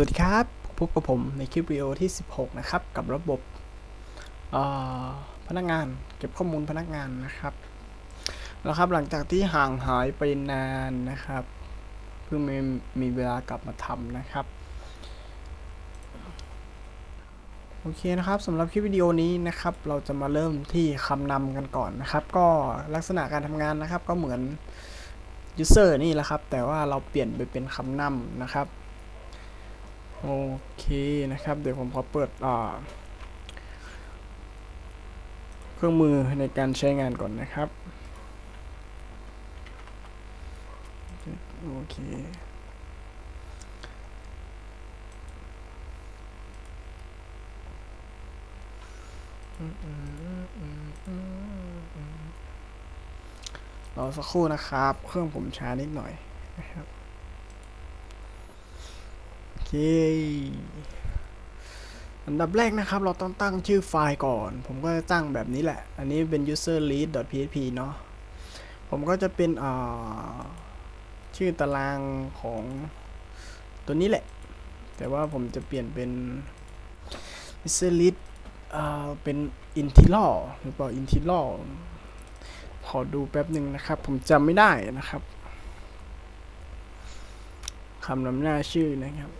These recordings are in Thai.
สวัสดีครับ พบกับผมในคลิปวิดีโอที่ 16 นะครับ กับระบบพนักงานเก็บข้อมูลพนักงานนะครับ แล้วครับหลังจากที่ห่างหายไปนานนะครับ เพิ่งมีมีเวลากลับมาทำนะครับ โอเคนะครับสำหรับคลิปวิดีโอนี้นะครับ เราจะมาเริ่มที่คำนำกันก่อนนะครับ ก็ลักษณะการทำงานนะครับ ก็เหมือน user นี่แหละครับ แต่ว่าเราเปลี่ยนไปเป็นคำนำนะครับ โอเคนะครับ เดี๋ยวผมขอเปิดเครื่องมือในการใช้งานก่อนนะครับ โอเครอสักครู่นะครับ เครื่องผมช้านิดหน่อยนะครับ เค อันดับแรกนะครับ เราต้องตั้งชื่อไฟล์ก่อน ผมก็จะตั้งแบบนี้แหละ อันนี้เป็น user list php เนาะ ผมก็จะเป็นชื่อตารางของตัวนี้แหละ แต่ว่าผมจะเปลี่ยนเป็น user list เป็น integer หรือเปล่า integer ขอดูแป๊บหนึ่งนะครับ ผมจำไม่ได้นะครับคำนำหน้าชื่อนะครับ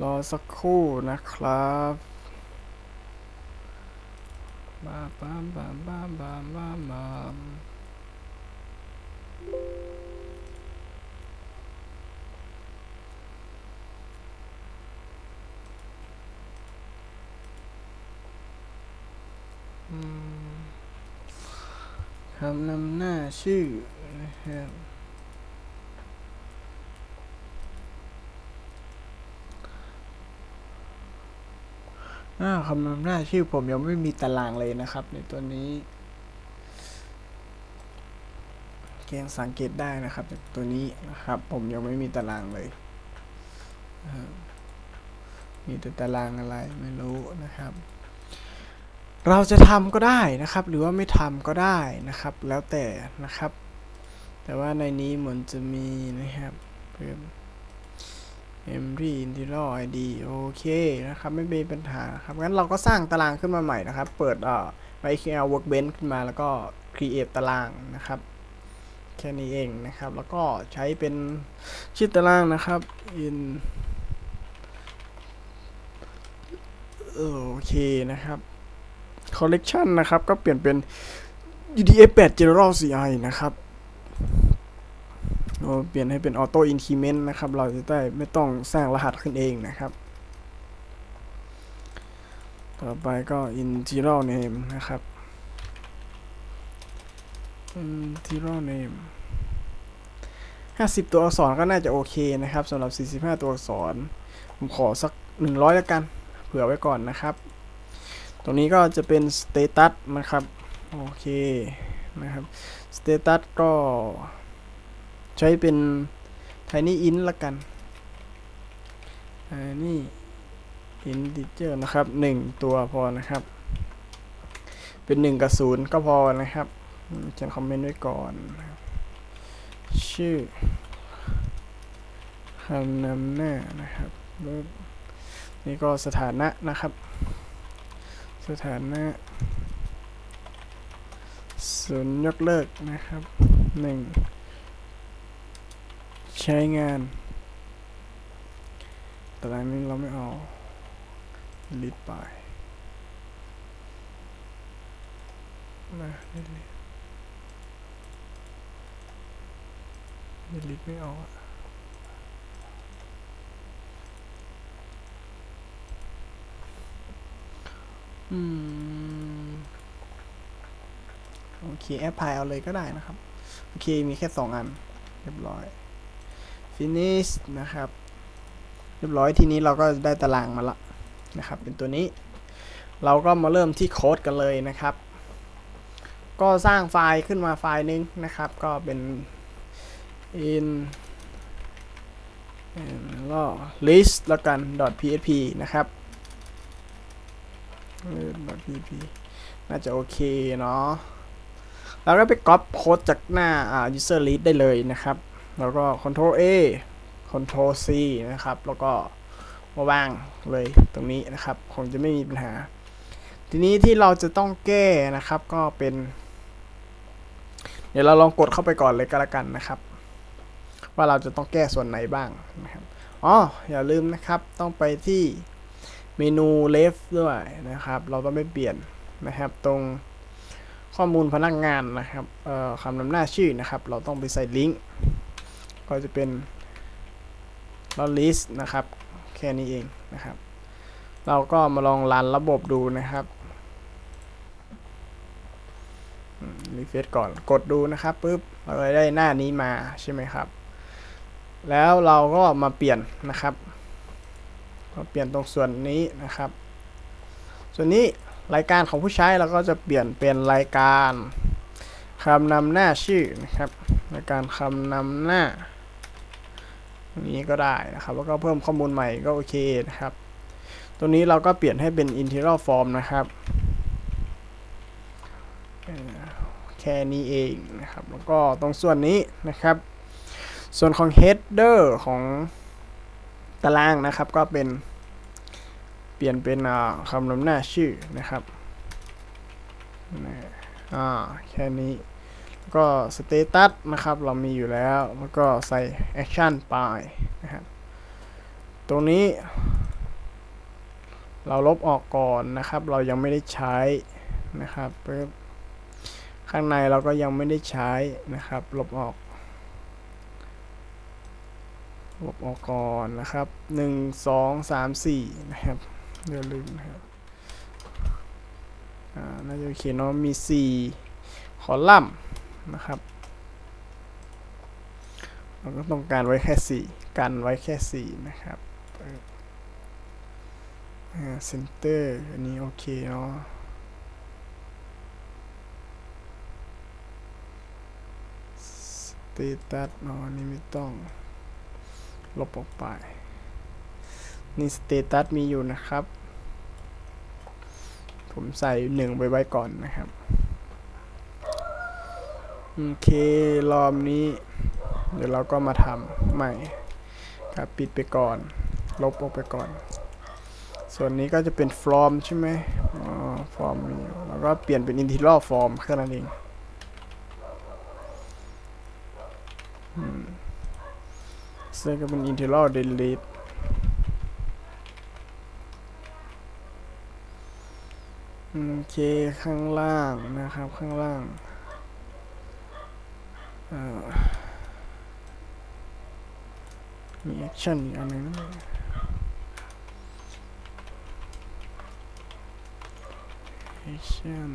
รอสักครู่นะครับบ้ามบาบ้าบ้าบ้าบ้ามบามอืม คำนำหน้าชื่อนะครับอ่าคำนำหน้าชื่อผมยังไม่มีตารางเลยนะครับ ในตัวนี้เกงสังเกตได้นะครับจากตัวนี้นะครับ ผมยังไม่มีตารางเลย มีแต่ตารางอะไรไม่รู้นะครับ เราจะทำก็ได้นะครับ หรือว่าไม่ทำก็ได้นะครับ แล้วแต่นะครับ แต่ว่าในนี้เหมือนจะมีนะครับเพิ่ม empty integral id โอเคนะครับ ไม่มีปัญหาครับงั้นเราก็สร้างตารางขึ้นมาใหม่นะครับ เปิดเอ่อ MySQL workbench ขึ้นมาแล้วก็ create ตารางนะครับ แค่นี้เองนะครับ แล้วก็ใช้เป็นชื่อตารางนะครับ in โอเคนะครับ collection นะครับ ก็เปลี่ยนเป็น UDF 8 general CI นะครับเราเปลี่ยนให้เป็นออโต้อินค e เมนต์นะครับ เราจะได้ไม่ต้องสร้างรหัสขึ้นเองนะครับ ต่อไปก็ integral name นะครับ integral name 50 ตัวอักษรก็น่าจะโอเคนะครับสำหรับ 45 ตัวอักษร ผมขอสัก 100 แล้วกัน เผื่อไว้ก่อนนะครับ ตรงนี้ก็จะเป็น status นะครับ โอเค นะครับ status ก็ใช้เป็น tiny int ละกันอ่านี่ integer นะครับ 1 ตัวพอนะครับ เป็น 1 กับ 0 ก็พอนะครับอืมเขียนคอมเมนต์ไว้ก่อน ชื่อคำนำหน้านะครับ นี่ก็สถานะนะครับ สถานะศูนย์ยกเลิกนะครับ 1 ใช้งานตารางนี้เราไม่เอาลิดไปมาลิดลิดไม่เอาอะ อืม โอเค แอปพลายเอาเลยก็ได้นะครับ โอเค มีแค่สองอัน เรียบร้อย finish นะครับ เรียบร้อยทีนี้เราก็ได้ตารางมาละนะครับ เป็นตัวนี้ เราก็มาเริ่มที่โค้ดกันเลยนะครับ ก็สร้างไฟล์ขึ้นมาไฟล์หนึงนะครับ ก็เป็น in แล้วก็ list แล้วกัน .php นะครับ เออ .php น่าจะโอเคเนาะแล้วก็ไปก๊อปโค้ดจากหน้าอ่า user list ได้เลยนะครับ แล้วก็ control A control C นะครับ แล้วก็มาวางเลยตรงนี้นะครับ คงจะไม่มีปัญหา ทีนี้ที่เราจะต้องแก้นะครับก็เป็น เดี๋ยวเราลองกดเข้าไปก่อนเลยก็แล้วกันนะครับ ว่าเราจะต้องแก้ส่วนไหนบ้างนะครับอ๋ออย่าลืมนะครับต้องไปที่ เมนู left ด้วยนะครับ เราต้องไปเปลี่ยนนะครับ ตรงข้อมูลพนักงานนะครับคำนำหน้าชื่อนะครับ เราต้องไปใส่ลิงก์ก็จะเป็น list นะครับ แค่นี้เองนะครับ เราก็มาลองรันระบบดูนะครับรีเฟซก่อนกดดูนะครับปุ๊บเราได้หน้านี้มาใช่ไหมครับ แล้วเราก็มาเปลี่ยนนะครับ มาเปลี่ยนตรงส่วนนี้นะครับ ส่วนนี้รายการของผู้ใช้เราก็จะเปลี่ยนเป็นรายการคำนำหน้าชื่อนะครับรายการคำนำหน้านี้ก็ได้นะครับ แล้วก็เพิ่มข้อมูลใหม่ก็โอเคนะครับ ตัวนี้เราก็เปลี่ยนให้เป็น integral form นะครับแค่นี้เองนะครับ แล้วก็ตรงส่วนนี้นะครับ ส่วนของ header ของ ตารางนะครับก็เป็น เปลี่ยนเป็นคำนำหน้าชื่อนะครับอ่าแค่นี้ก็สเตตัสนะครับเรามีอยู่แล้ว แล้วก็ใส่แอคชั่นไปนะครับตรงนี้ เราลบออกก่อนนะครับ เรายังไม่ได้ใช้นะครับปึ๊บข้างในเราก็ยังไม่ได้ใช้นะครับ ลบออก ลบออกก่อนนะครับหนึ่งสองสามสี่นะครับอย่าลืมนะครับอ่าน่าจะเขียนเนาะมีสี่คอลัมน์นะครับเราก็ต้องการไว้แค่สี่กันไว้แค่สี่นะครับเซนเตอร์อันนี้โอเคเนาะสเตตัสเนาะนนี้ไม่ต้อง ลบออกไป นี่สเตตัสมีอยู่นะครับ ผมใส่หนึ่งไว้ไว้ก่อนนะครับ โอเครอบนี้ เดี๋ยวเราก็มาทำใหม่ครับปิดไปก่อน ลบออกไปก่อน ส่วนนี้ก็จะเป็นฟอร์มใช่ไหมอ๋อฟอร์มมีแล้วก็เปลี่ยนเป็น integral form แค่นั้นเองอืม ซึ่งก็เป็น integral delete โอเคข้างล่างนะครับข้างล่างมีแอคชั่นอีกอันหนึงแอคชั่น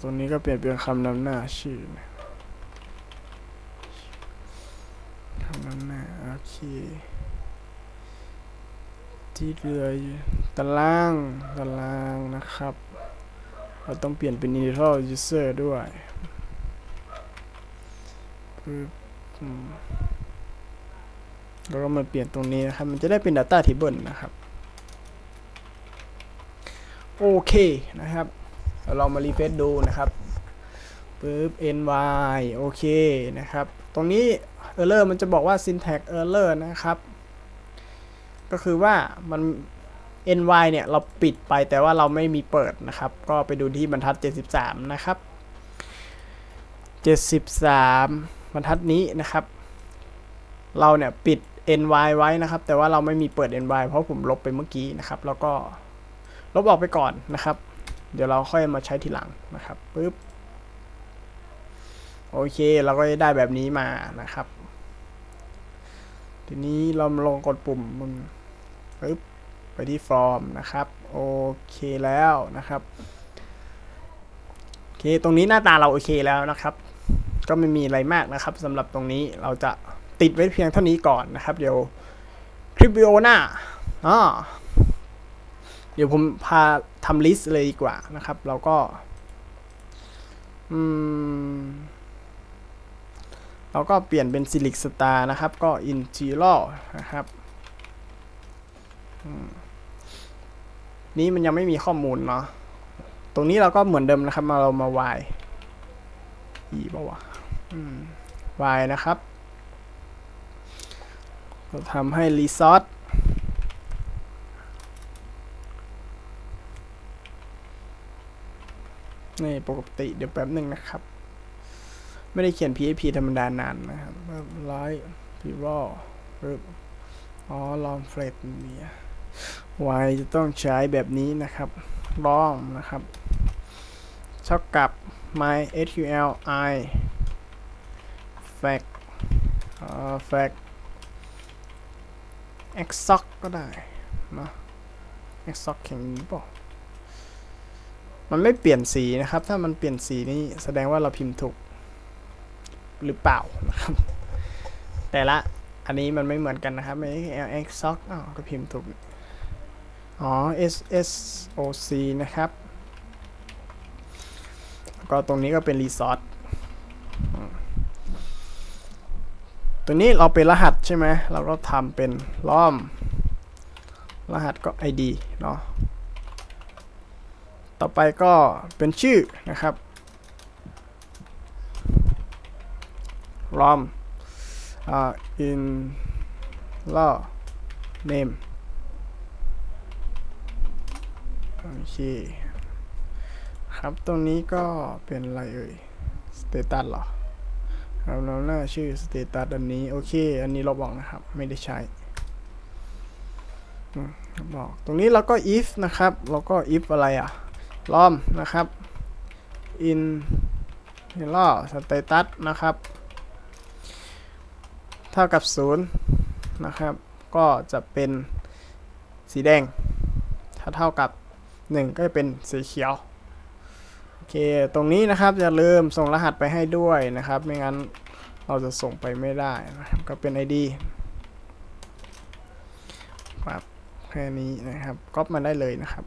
ตรงนี้ก็เปลี่ยนเป็นคำนำหน้าชื่อนะคำนำหน้าโอเค ที่เหลืออยู่ตาราง ตารางนะครับ เราต้องเปลี่ยนเป็น initial user ด้วยแล้วก็มาเปลี่ยนตรงนี้นะครับ มันจะได้เป็น data table นะครับ โอเคนะครับเดี๋ยวเรามารีเฟซดูนะครับปึ๊บ ny โอเคนะครับ ตรงนี้ error มันจะบอกว่า syntax error นะครับ ก็คือว่ามัน ny เนี่ย เราปิดไปแต่ว่าเราไม่มีเปิดนะครับ ก็ไปดูที่บรรทัด 73 นะครับ 73 บรรทัดนี้นะครับ เราเนี่ยปิด ny ไว้นะครับ แต่ว่าเราไม่มีเปิด ny เพราะผมลบไปเมื่อกี้นะครับ แล้วก็ลบออกไปก่อนนะครับ เดี๋ยวเราค่อยมาใช้ทีหลังนะครับปึ๊บโอเค เราก็ได้แบบนี้มานะครับ ทีนี้เราลองกดปุ่มมึงปึ๊บไปที่ฟอร์มนะครับ โอเคแล้วนะครับ โอเค ตรงนี้หน้าตาเราโอเคแล้วนะครับ ก็ไม่มีอะไรมากนะครับสำหรับตรงนี้เราจะติดไว้เพียงเท่านี้ก่อนนะครับ เดี๋ยวคลิปวิดีโอหน้าอ๋อเดี๋ยวผมพาทำลิสต์เลยดีกว่านะครับ เราก็ อืม เราก็เปลี่ยนเป็น Select Star นะครับ ก็ Integral นะครับนี้มันยังไม่มีข้อมูลเนาะตรงนี้เราก็เหมือนเดิมนะครับ มาเรามา y e ป่าวะ y นะครับเราทำให้ resource นี่ปกติเดี๋ยวแป๊บหนึ่งนะครับ ไม่ได้เขียน PHP ธรรมดานานนะครับร้อยพิวอปึ๊บอ๋อลอมเฟรดเมีย y จะต้องใช้แบบนี้นะครับลองนะครับเท่ากับ my sql i fact อ่า fact exoc ก็ได้นะ exoc อย่างนี้เปล่ามันไม่เปลี่ยนสีนะครับ ถ้ามันเปลี่ยนสีนี่แสดงว่าเราพิมพ์ถูก หรือเปล่านะครับ แต่ละอันนี้มันไม่เหมือนกันนะครับไม่ exoc อ้าวก็พิมพ์ถูก อ๋อ S S O C นะครับแล้วก็ตรงนี้ก็เป็นรีสอร์ทตัวนี้เราเป็นรหัสใช่ไหม เราก็ทำเป็นล้อม รหัสก็ ID เนาะ ต่อไปก็เป็นชื่อนะครับ ล้อมอ่า in law name โอเค ครับตรงนี้ก็เป็นอะไรเอ่ยสเตตัสเหรอครับเราหน้าชื่อสเตตัสอันนี้ โอเค อันนี้ลบอกนะครับ ไม่ได้ใช้บอกตรงนี้เราก็ if นะครับ เราก็ if อะไรอะล้อมนะครับ in hello status นะครับ ท่ากับ 0 นะครับ ก็จะเป็นสีแดง ถ้าเท่ากับ 1 ก็จะเป็นสีเขียว โอเค ตรงนี้นะครับอย่าลืมส่งรหัสไปให้ด้วยนะครับ ไม่งั้นเราจะส่งไปไม่ได้นะครับก็เป็น ID ครับแค่นี้นะครับก๊อปมาได้เลยนะครับ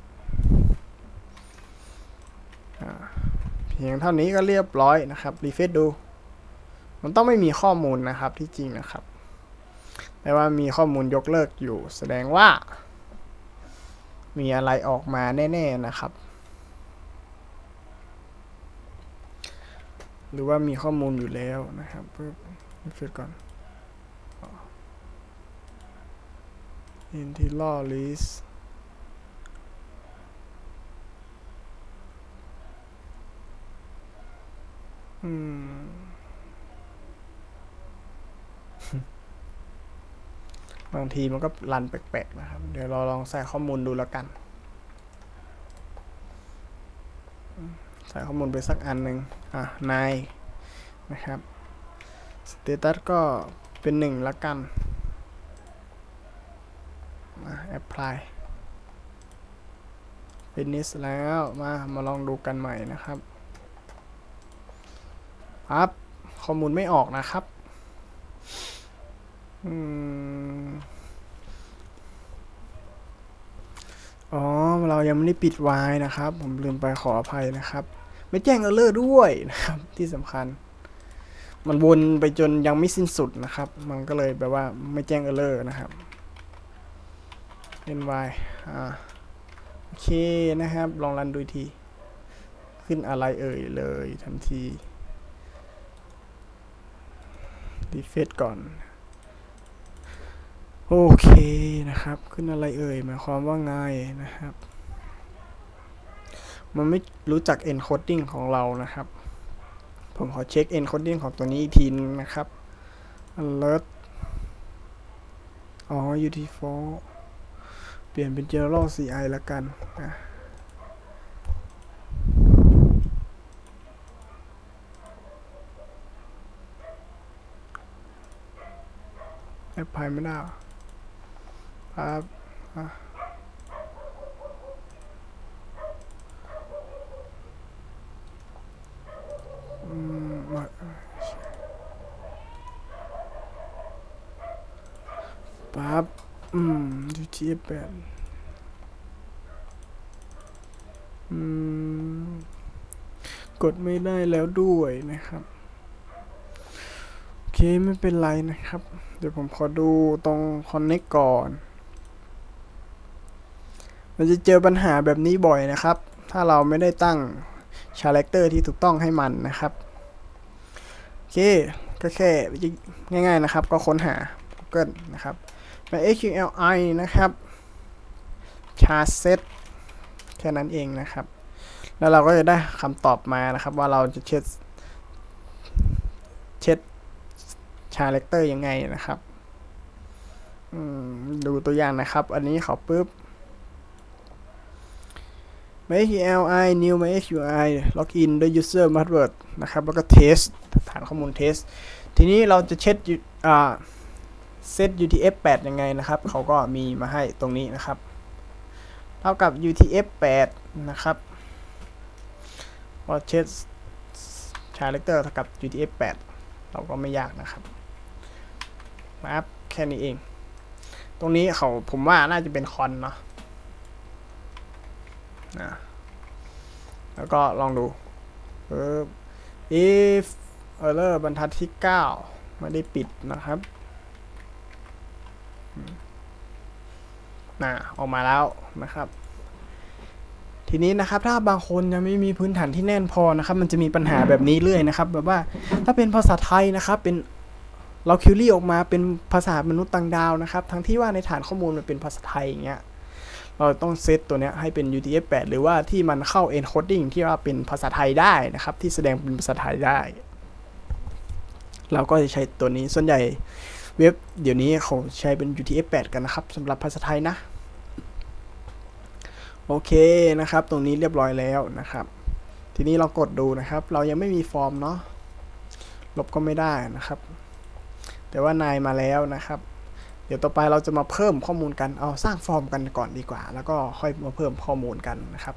เพียงเท่านี้ก็เรียบร้อยนะครับ รีเฟซดู มันต้องไม่มีข้อมูลนะครับที่จริงนะครับ แต่ว่ามีข้อมูลยกเลิกอยู่ แสดงว่า มีอะไรออกมาแน่ๆนะครับ หรือว่ามีข้อมูลอยู่แล้วนะครับเพื่อเฟิก่อน integral list อืม บางทีมันก็รันแปลกๆนะครับ เดี๋ยวเราลองใส่ข้อมูลดูแล้วกัน ใส่ข้อมูลไปสักอันหนึ่งอะนายนะครับสเตตัสก็เป็นหนึ่งละกันมาแอปพลายเป็นนิสแล้วมามาลองดูกันใหม่นะครับปั๊บข้อมูลไม่ออกนะครับ อืมอ๋อ เรายังไม่ได้ปิดไวน์นะครับ ผมลืมไปขออภัยนะครับ ไม่แจ้งเออร์เลอร์ด้วยนะครับ ที่สำคัญ มันวนไปจนยังไม่สิ้นสุดนะครับ มันก็เลยแบบว่าไม่แจ้งเออร์เลอร์นะครับ ny อ่า โอเคนะครับ ลองรันดูที ขึ้นอะไรเอ่ยเลยทันทีรีเฟซก่อน โอเคนะครับ ขึ้นอะไรเอ่ยหมายความว่าไงนะครับ มันไม่รู้จัก encoding ของเรานะครับ ผมขอเช็ค encoding ของตัวนี้อีกทีนนะครับ alert อ๋อ ut4 เปลี่ยนเป็น general ci แล้วกันอะแอปพลายไม่ได้ ครับอะอืมมาปั๊บอืมดูที่แปดอืม กดไม่ได้แล้วด้วยนะครับโอเคไม่เป็นไรนะครับ เดี๋ยวผมขอดูตรง Connect ก่อน มันจะเจอปัญหาแบบนี้บ่อยนะครับ ถ้าเราไม่ได้ตั้ง c h a r a c t e r ที่ถูกต้องให้มันนะครับ โอเค ก็แค่ง่ายๆนะครับ ก็ค้นหา Google นะครับไป HQLI นะครับ char set แค่นั้นเองนะครับ แล้วเราก็จะได้คำตอบมานะครับ ว่าเราจะเช็ดเช็ดชาเลคเตอร์ยังไงนะครับดูตัวอย่างนะครับ อันนี้เขาปุ๊บ MySQLi new MySQLi login ด้วย user password นะครับ แล้วก็ test ฐานข้อมูล test ทีนี้เราจะเช็ดอ่า set UTF-8 ยังไงนะครับ เขาก็มีมาให้ตรงนี้นะครับ เท่ากับ UTF-8 นะครับพอเช็ด character เท่ากับ UTF-8 เราก็ไม่ยากนะครับมาอัพแค่นี้เอง ตรงนี้เขาผมว่าน่าจะเป็นคอนเนาะ นะแล้วก็ลองดู if error บรรทัดที่ 9 ไม่ได้ปิดนะครับนะออกมาแล้วนะครับ ทีนี้นะครับ ถ้าบางคนยังไม่มีพื้นฐานที่แน่นพอนะครับ มันจะมีปัญหาแบบนี้เรื่อยนะครับ แบบว่าถ้าเป็นภาษาไทยนะครับ เป็นเราคิวรี่ออกมาเป็นภาษามนุษย์ต่างดาวนะครับ ทั้งที่ว่าในฐานข้อมูลมันเป็นภาษาไทยอย่างเงี้ย เราต้องเซตตัวนี้ให้เป็น UTF-8 หรือว่าที่มันเข้า encoding ที่ว่าเป็นภาษาไทยได้นะครับ ที่แสดงเป็นภาษาไทยได้ เราก็จะใช้ตัวนี้ส่วนใหญ่เว็บเดี๋ยวนี้เขาใช้เป็น UTF-8 กันนะครับสำหรับภาษาไทยนะ โอเคนะครับ ตรงนี้เรียบร้อยแล้วนะครับ ทีนี้เรากดดูนะครับ เรายังไม่มีฟอร์มเนาะลบก็ไม่ได้นะครับ แต่ว่านายมาแล้วนะครับ ดี๋ยวต่อไปเราจะมาเพิ่มข้อมูลกัน เอาสร้างฟอร์มกันก่อนดีกว่า แล้วก็ค่อยมาเพิ่มข้อมูลกันนะครับ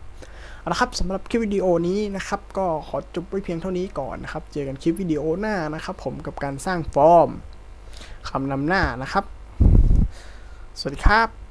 เอาละครับสำหรับคลิปวิดีโอนี้นะครับ ก็ขอจบไว้เพียงเท่านี้ก่อนนะครับ เจอกันคลิปวิดีโอหน้านะครับผมกับการสร้างฟอร์มคำนำหน้านะครับ สวัสดีครับ